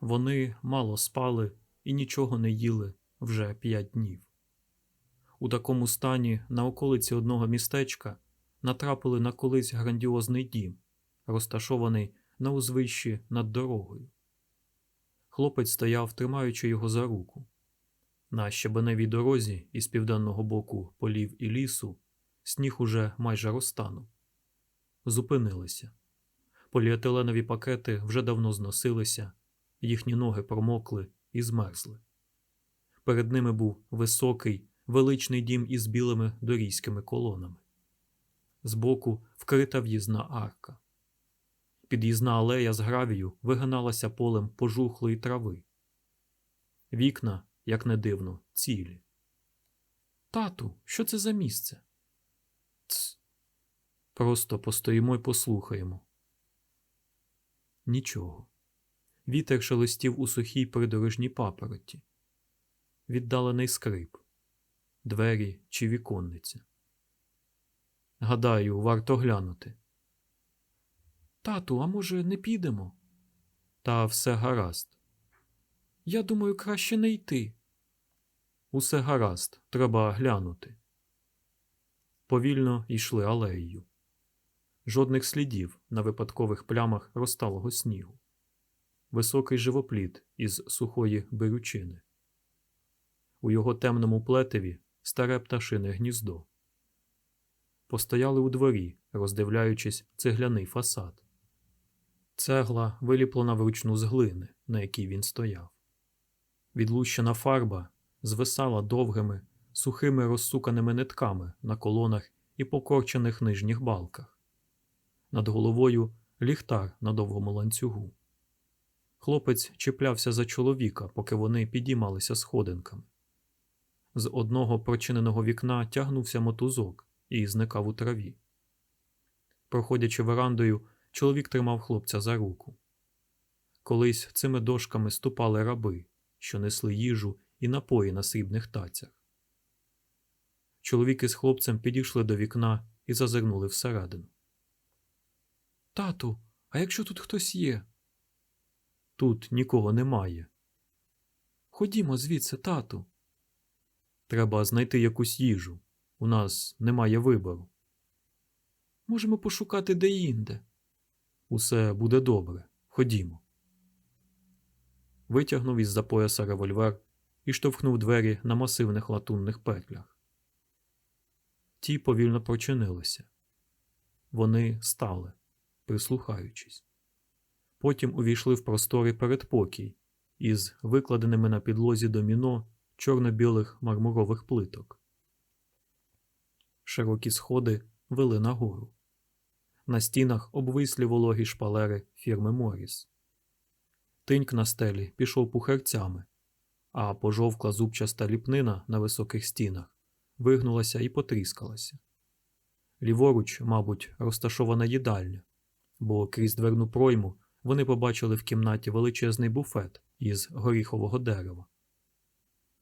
Вони мало спали і нічого не їли вже п'ять днів. У такому стані на околиці одного містечка натрапили на колись грандіозний дім, розташований на узвищі над дорогою. Хлопець стояв, тримаючи його за руку. На щебеневій дорозі із південного боку полів і лісу сніг уже майже розтанув. Зупинилися. Поліетиленові пакети вже давно зносилися, їхні ноги промокли і змерзли. Перед ними був високий, величний дім із білими дорійськими колонами. Збоку вкрита в'їзна арка. Під'їзна алея з гравію вигиналася полем пожухлої трави. Вікна, як не дивно, цілі. Тату, що це за місце? Ц. Просто постоїмо й послухаємо. Нічого. Вітер шелестів у сухій придорожній папороті. Віддалений скрип, двері чи віконниця. Гадаю, варто глянути. Тату, а може, не підемо? Та все гаразд. Я думаю, краще не йти. Усе гаразд, треба глянути. Повільно йшли алеєю. Жодних слідів на випадкових плямах розталого снігу. Високий живопліт із сухої берючини. У його темному плетеві старе пташине гніздо. Постояли у дворі, роздивляючись цегляний фасад. Цегла виліплена вручну з глини, на якій він стояв. Відлущена фарба звисала довгими, сухими розсуканими нитками на колонах і покорчених нижніх балках. Над головою ліхтар на довгому ланцюгу. Хлопець чіплявся за чоловіка, поки вони підіймалися сходинками. З одного прочиненого вікна тягнувся мотузок і зникав у траві. Проходячи верандою, чоловік тримав хлопця за руку. Колись цими дошками ступали раби, що несли їжу і напої на срібних тацях. Чоловік із хлопцем підійшли до вікна і зазирнули всередину. Тату, а якщо тут хтось є? Тут нікого немає. Ходімо звідси, тату. Треба знайти якусь їжу. У нас немає вибору. Можемо пошукати деінде. Усе буде добре. Ходімо. Витягнув із за пояса револьвер і штовхнув двері на масивних латунних петлях. Ті повільно прочинилися. Вони стали, прислухаючись. Потім увійшли в просторий передпокій із викладеними на підлозі доміно чорно-білих мармурових плиток. Широкі сходи вели нагору. На стінах обвислі вологі шпалери фірми Моріс. Тиньк на стелі пішов пухарцями, а пожовкла зубчаста ліпнина на високих стінах вигнулася і потріскалася. Ліворуч, мабуть, розташована їдальня, бо крізь дверну пройму вони побачили в кімнаті величезний буфет із горіхового дерева.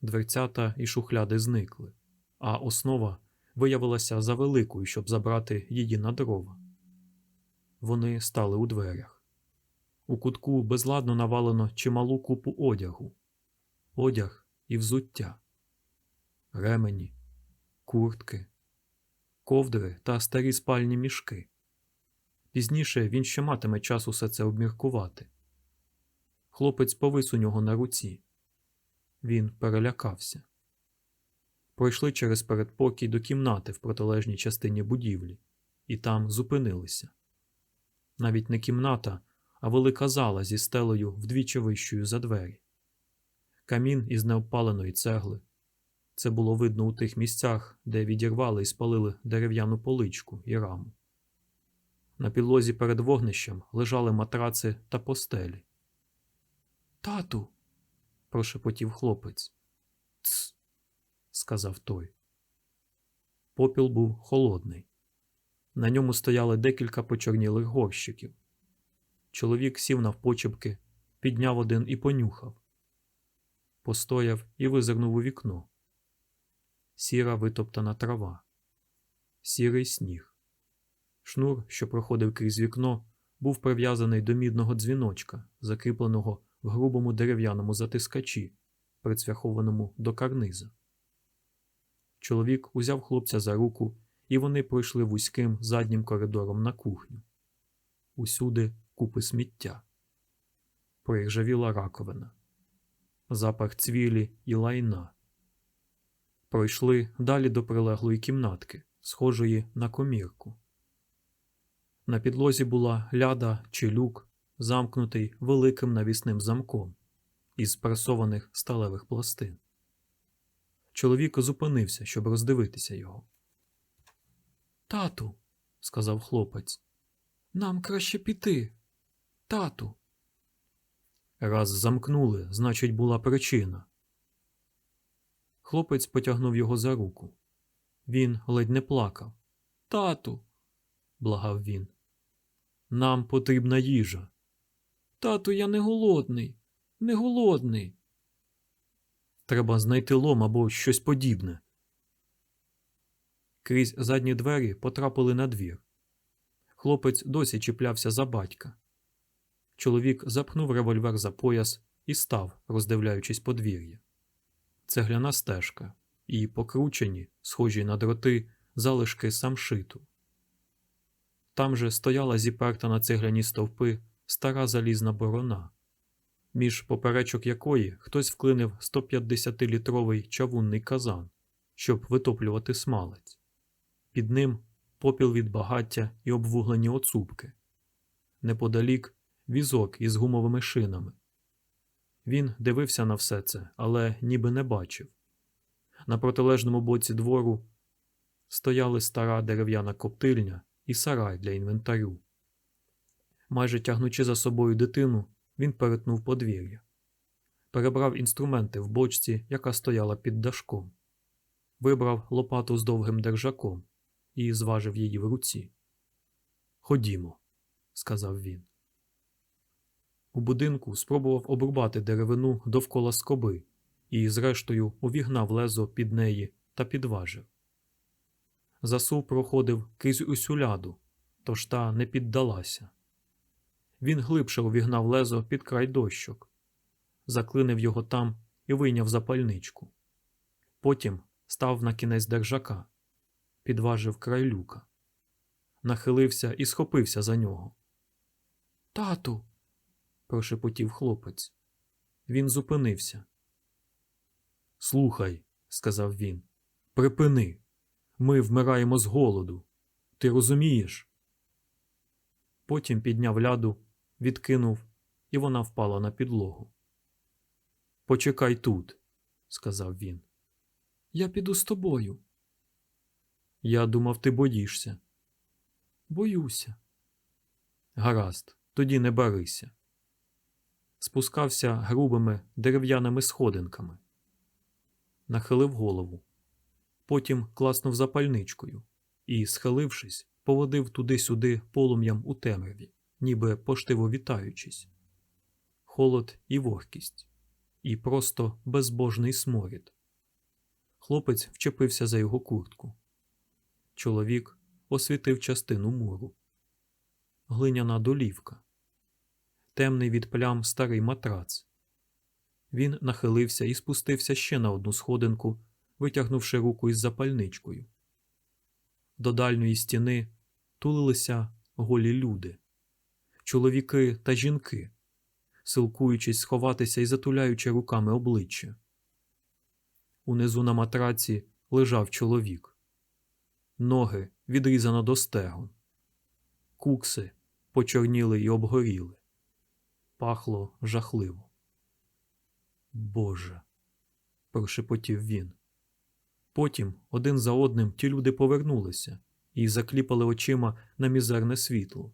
Дверцята і шухляди зникли, а основа виявилася завеликою, щоб забрати її на дрова. Вони стали у дверях. У кутку безладно навалено чималу купу одягу, одяг і взуття, ремені, куртки, ковдри та старі спальні мішки. Пізніше він ще матиме час усе це обміркувати. Хлопець повис у нього на руці. Він перелякався. Пройшли через передпокій до кімнати в протилежній частині будівлі, і там зупинилися. Навіть не кімната, а велика зала зі стелею вдвічі вищою за двері. Камін із неопаленої цегли. Це було видно у тих місцях, де відірвали і спалили дерев'яну поличку і раму. На підлозі перед вогнищем лежали матраци та постелі. Тату. прошепотів хлопець. Ц. сказав той. Попіл був холодний. На ньому стояли декілька почорнілих горщиків. Чоловік сів навпочепки, підняв один і понюхав. Постояв і визирнув у вікно. Сіра витоптана трава, сірий сніг. Шнур, що проходив крізь вікно, був прив'язаний до мідного дзвіночка, закріпленого в грубому дерев'яному затискачі, прицвяхованому до карниза. Чоловік узяв хлопця за руку, і вони пройшли вузьким заднім коридором на кухню. Усюди купи сміття. Проіржавіла раковина, запах цвілі і лайна. Пройшли далі до прилеглої кімнатки, схожої на комірку. На підлозі була ляда чи люк, замкнутий великим навісним замком із пресованих сталевих пластин. Чоловік зупинився, щоб роздивитися його. Тату, сказав хлопець, нам краще піти. Тату. Раз замкнули, значить, була причина. Хлопець потягнув його за руку. Він ледь не плакав. Тату, благав він. Нам потрібна їжа. Тату, я не голодний, не голодний. Треба знайти лом або щось подібне. Крізь задні двері потрапили на двір. Хлопець досі чіплявся за батька. Чоловік запхнув револьвер за пояс і став, роздивляючись подвір'я. Цегляна стежка і покручені, схожі на дроти, залишки самшиту. Там же стояла зіперта на цегляні стовпи стара залізна борона, між поперечок якої хтось вклинив 150-літровий чавунний казан, щоб витоплювати смалець. Під ним попіл від багаття і обвуглені оцупки. Неподалік візок із гумовими шинами. Він дивився на все це, але ніби не бачив. На протилежному боці двору стояли стара дерев'яна коптильня і сарай для інвентарю. Майже тягнучи за собою дитину, він перетнув подвір'я. Перебрав інструменти в бочці, яка стояла під дашком. Вибрав лопату з довгим держаком і зважив її в руці. Ходімо, сказав він. У будинку спробував обрубати деревину довкола скоби і, зрештою, увігнав лезо під неї та підважив. Засув проходив крізь усю ляду, тож та не піддалася. Він глибше увігнав лезо під край дощок, заклинив його там і вийняв запальничку. Потім став на кінець держака, підважив край люка, нахилився і схопився за нього. Тату. прошепотів хлопець. Він зупинився. Слухай, сказав він, припини. Ми вмираємо з голоду. Ти розумієш? Потім підняв ляду, відкинув, і вона впала на підлогу. Почекай тут, сказав він. Я піду з тобою. Я думав, ти боїшся. Боюся. Гаразд, тоді не барися. Спускався грубими дерев'яними сходинками. Нахилив голову. Потім класнув запальничкою і, схилившись, поводив туди-сюди полум'ям у темряві, ніби поштиво вітаючись. Холод і вогкість, і просто безбожний сморід. Хлопець вчепився за його куртку. Чоловік освітив частину муру. Глиняна долівка. Темний від плям старий матрац. Він нахилився і спустився ще на одну сходинку, витягнувши руку із запальничкою. До дальньої стіни тулилися голі люди, чоловіки та жінки, силкуючись сховатися і затуляючи руками обличчя. Унизу на матраці лежав чоловік. Ноги відрізано до стегон. Кукси почорніли й обгоріли. Пахло жахливо. Боже, прошепотів він. Потім один за одним ті люди повернулися і закліпали очима на мізерне світло.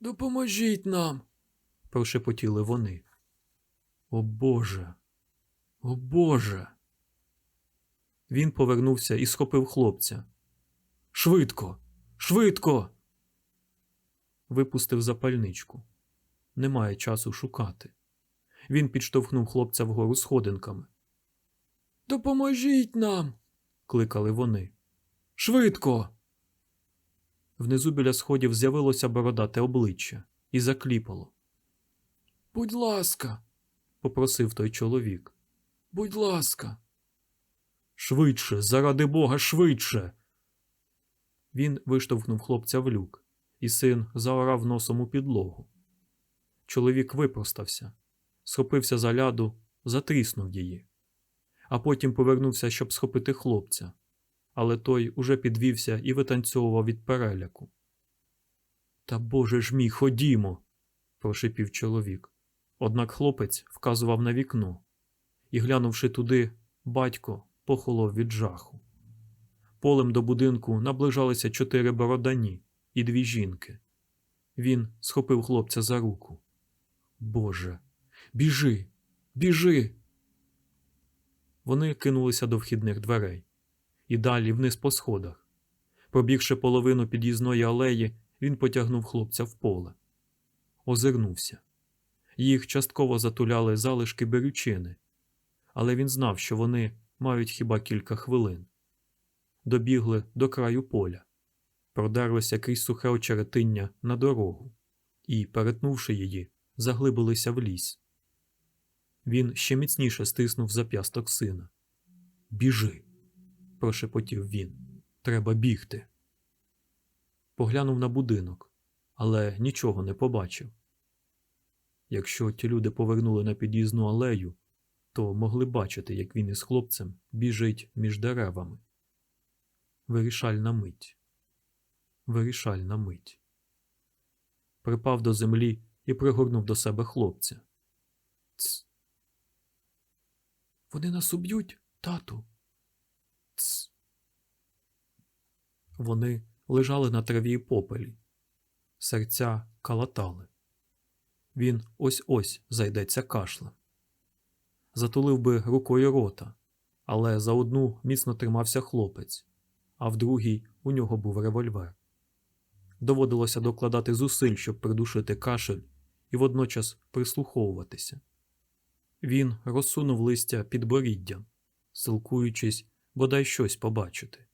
Допоможіть нам. прошепотіли вони. О Боже, о Боже. Він повернувся і схопив хлопця. Швидко, швидко. Випустив запальничку. Немає часу шукати. Він підштовхнув хлопця вгору сходинками. Допоможіть нам. Кликали вони. Швидко. Внизу біля сходів з'явилося бородате обличчя і закліпало. Будь ласка, попросив той чоловік. Будь ласка. Швидше, заради бога, швидше. Він виштовхнув хлопця в люк, і син заорав носом у підлогу. Чоловік випростався, схопився за ляду, затріснув її, а потім повернувся, щоб схопити хлопця, але той уже підвівся і витанцьовував від переляку. Та боже ж мій, ходімо, прошипів чоловік. Однак хлопець вказував на вікно, і, глянувши туди, батько похолов від жаху. Полем до будинку наближалися чотири бородані і дві жінки. Він схопив хлопця за руку. Боже, біжи, біжи. Вони кинулися до вхідних дверей і далі вниз по сходах. Пробігши половину під'їзної алеї, він потягнув хлопця в поле. Озирнувся. Їх частково затуляли залишки берючини, але він знав, що вони мають хіба кілька хвилин. Добігли до краю поля, продерлися крізь сухе очеретиння на дорогу і, перетнувши її, заглибилися в ліс. Він ще міцніше стиснув зап'ясток сина. Біжи, прошепотів він. Треба бігти. Поглянув на будинок, але нічого не побачив. Якщо ті люди повернули на під'їзну алею, то могли бачити, як він із хлопцем біжить між деревами. Вирішальна мить. Вирішальна мить. Припав до землі і пригорнув до себе хлопця. Ц. Вони нас уб'ють, тату. Ц. Вони лежали на траві і попелі. Серця калатали. Він ось ось зайдеться кашлем. Затулив би рукою рота, але за одну міцно тримався хлопець, а в другій у нього був револьвер. Доводилося докладати зусиль, щоб придушити кашель і водночас прислуховуватися. Він розсунув листя під боріддям, силкуючись бодай щось побачити.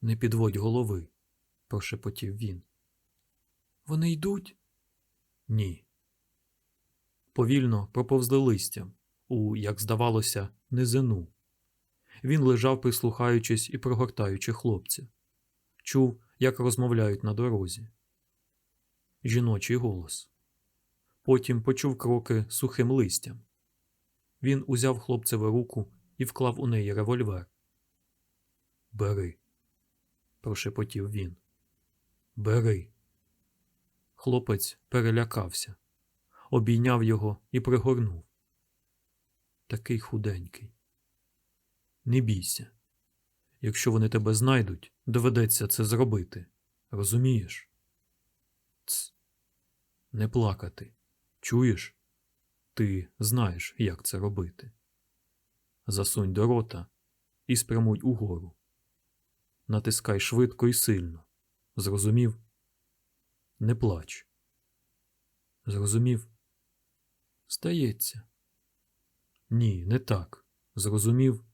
Не підводь голови, прошепотів він. Вони йдуть? Ні. Повільно проповзли листям у, як здавалося, низину. Він лежав, прислухаючись і прогортаючи хлопця. Чув, як розмовляють на дорозі. Жіночий голос. Потім почув кроки сухим листям. Він узяв хлопцеву руку і вклав у неї револьвер. Бери, прошепотів він. Бери. Хлопець перелякався, обійняв його і пригорнув. Такий худенький. Не бійся. Якщо вони тебе знайдуть, доведеться це зробити. Розумієш? Ц. Не плакати. Чуєш? Ти знаєш, як це робити. Засунь до рота і спрямуй угору. Натискай швидко і сильно. Зрозумів? Не плач. Зрозумів? Стається. Ні, не так. Зрозумів?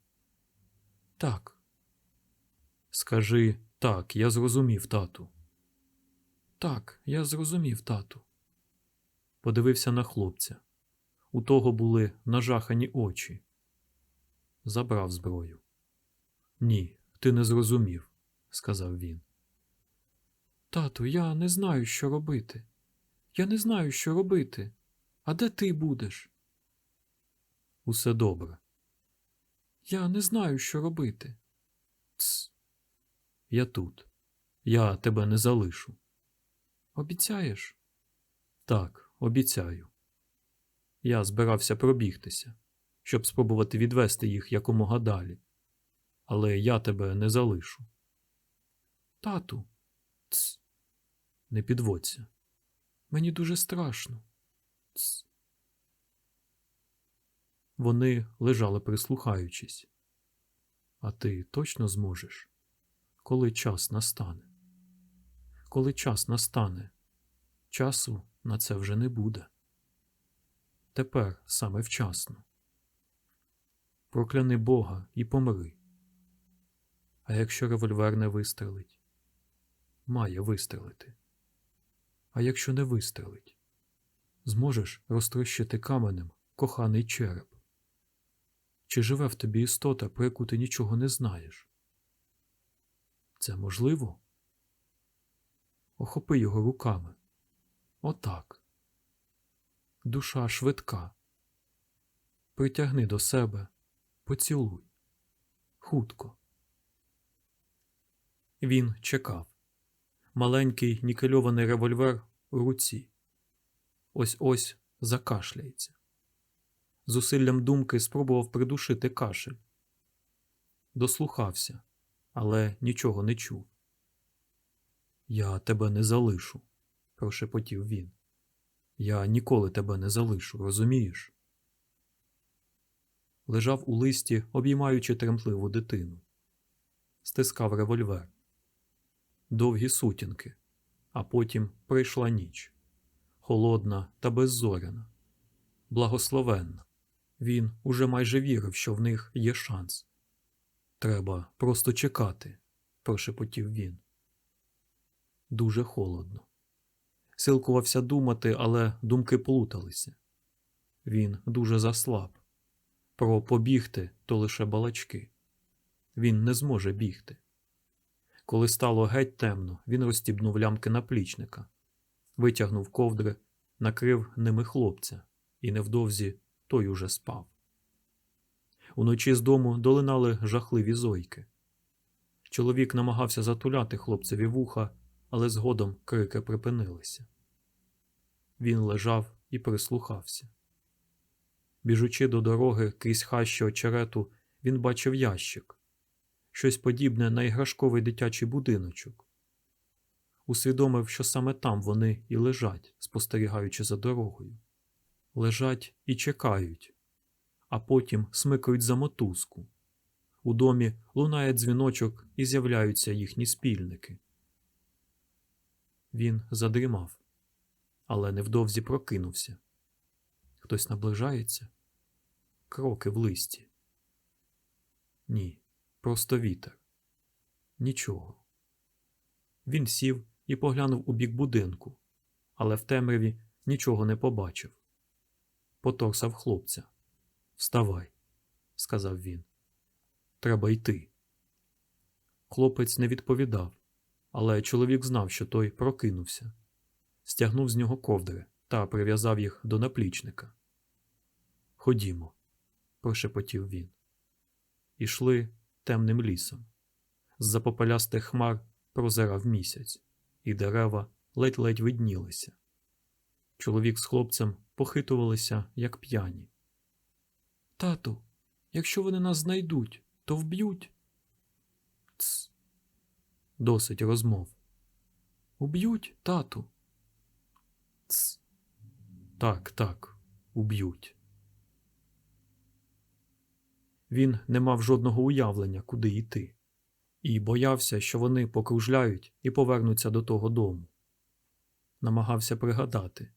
Так. Скажи так, я зрозумів, тату. Так, я зрозумів, тату. Подивився на хлопця. У того були нажахані очі. Забрав зброю. Ні, ти не зрозумів, сказав він. Тату, я не знаю, що робити. Я не знаю, що робити. А де ти будеш? Усе добре. Я не знаю, що робити. Ц. Я тут. Я тебе не залишу. Обіцяєш? Так, обіцяю. Я збирався пробігтися, щоб спробувати відвести їх якомога далі. Але я тебе не залишу. Тату, Ц. Не підводься. Мені дуже страшно. Ц. Вони лежали прислухаючись. А ти точно зможеш, коли час настане? Коли час настане, часу на це вже не буде. Тепер саме вчасно. Прокляни Бога і помри. А якщо револьвер не вистрелить, має вистрелити. А якщо не вистрелить, зможеш розтрощити каменем коханий череп? Чи живе в тобі істота, про яку ти нічого не знаєш? Це можливо? Охопи його руками. Отак. Душа швидка. Притягни до себе, поцілуй. Хутко. Він чекав. Маленький нікельований револьвер у руці. Ось ось закашляється. Зусиллям думки спробував придушити кашель. Дослухався, але нічого не чув. Я тебе не залишу, прошепотів він. Я ніколи тебе не залишу, розумієш? Лежав у листі, обіймаючи тремтливу дитину. Стискав револьвер. Довгі сутінки, а потім прийшла ніч. Холодна та беззоряна, благословенна. Він уже майже вірив, що в них є шанс. Треба просто чекати, прошепотів він. Дуже холодно. Силкувався думати, але думки плуталися. Він дуже заслаб. Про побігти то лише балачки. Він не зможе бігти. Коли стало геть темно, він розстібнув лямки наплічника, витягнув ковдри, накрив ними хлопця, і невдовзі той уже спав. Уночі з дому долинали жахливі зойки. Чоловік намагався затуляти хлопцеві вуха, але згодом крики припинилися. Він лежав і прислухався. Біжучи до дороги крізь хащі очерету, він бачив ящик, щось подібне на іграшковий дитячий будиночок. Усвідомив, що саме там вони і лежать, спостерігаючи за дорогою. Лежать і чекають, а потім смикають за мотузку. У домі лунає дзвіночок і з'являються їхні спільники. Він задрімав, але невдовзі прокинувся. Хтось наближається? Кроки в листі. Ні, просто вітер. Нічого. Він сів і поглянув у бік будинку, але в темряві нічого не побачив. Поторсав хлопця. Вставай, сказав він. Треба йти. Хлопець не відповідав, але чоловік знав, що той прокинувся, стягнув з нього ковдри та прив'язав їх до наплічника. Ходімо, прошепотів він. Ішли темним лісом. З-за попелястих хмар прозирав місяць, і дерева ледь-ледь виднілися. Чоловік з хлопцем похитувалися, як п'яні. Тату, якщо вони нас знайдуть, то вб'ють. Ц. Досить розмов. Уб'ють, тату. Ц. Так, так, уб'ють. Він не мав жодного уявлення, куди йти, і боявся, що вони покружляють і повернуться до того дому. Намагався пригадати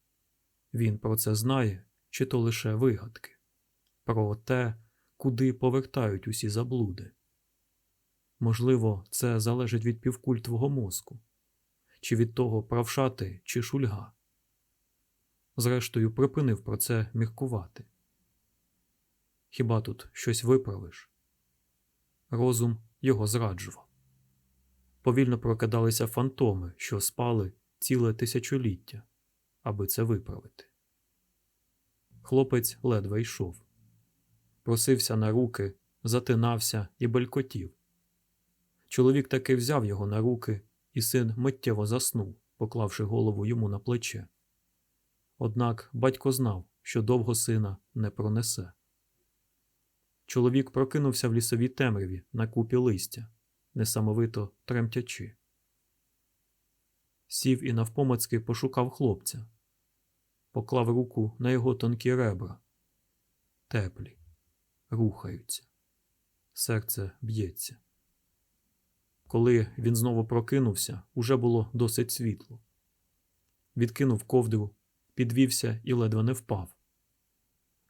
він про це знає, чи то лише вигадки, про те, куди повертають усі заблуди. Можливо, це залежить від півкуль твого мозку, чи від того правшати, чи шульга. Зрештою, припинив про це міркувати. Хіба тут щось виправиш? Розум його зраджував. Повільно прокидалися фантоми, що спали ціле тисячоліття, аби це виправити. Хлопець ледве йшов, просився на руки, затинався і белькотів. Чоловік таки взяв його на руки, і син миттєво заснув, поклавши голову йому на плече. Однак батько знав, що довго сина не пронесе. Чоловік прокинувся в лісовій темряві на купі листя, несамовито тремтячи. Сів і навпомацьки пошукав хлопця, поклав руку на його тонкі ребра. Теплі, рухаються, серце б'ється. Коли він знову прокинувся, уже було досить світло. Відкинув ковдру, підвівся і ледве не впав.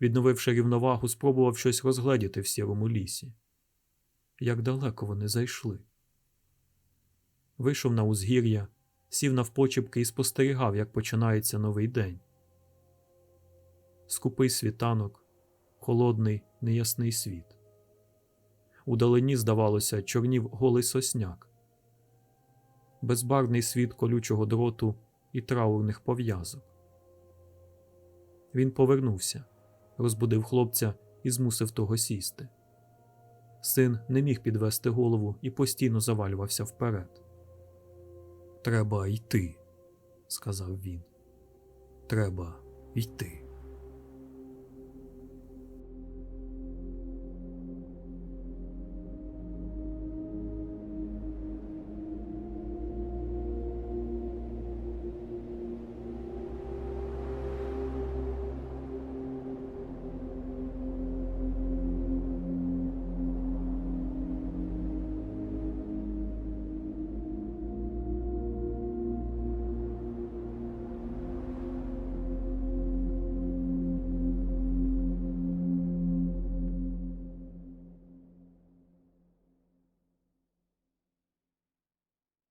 Відновивши рівновагу, спробував щось розгледіти в сірому лісі. Як далеко вони зайшли. Вийшов на узгір'я, сів навпочіпки і спостерігав, як починається новий день. скупий світанок, холодний, неясний світ. Удалині, здавалося, чорнів голий сосняк, безбарний світ колючого дроту і траурних пов'язок. Він повернувся, розбудив хлопця і змусив того сісти. Син не міг підвести голову і постійно завалювався вперед. Треба йти, сказав він. Треба йти.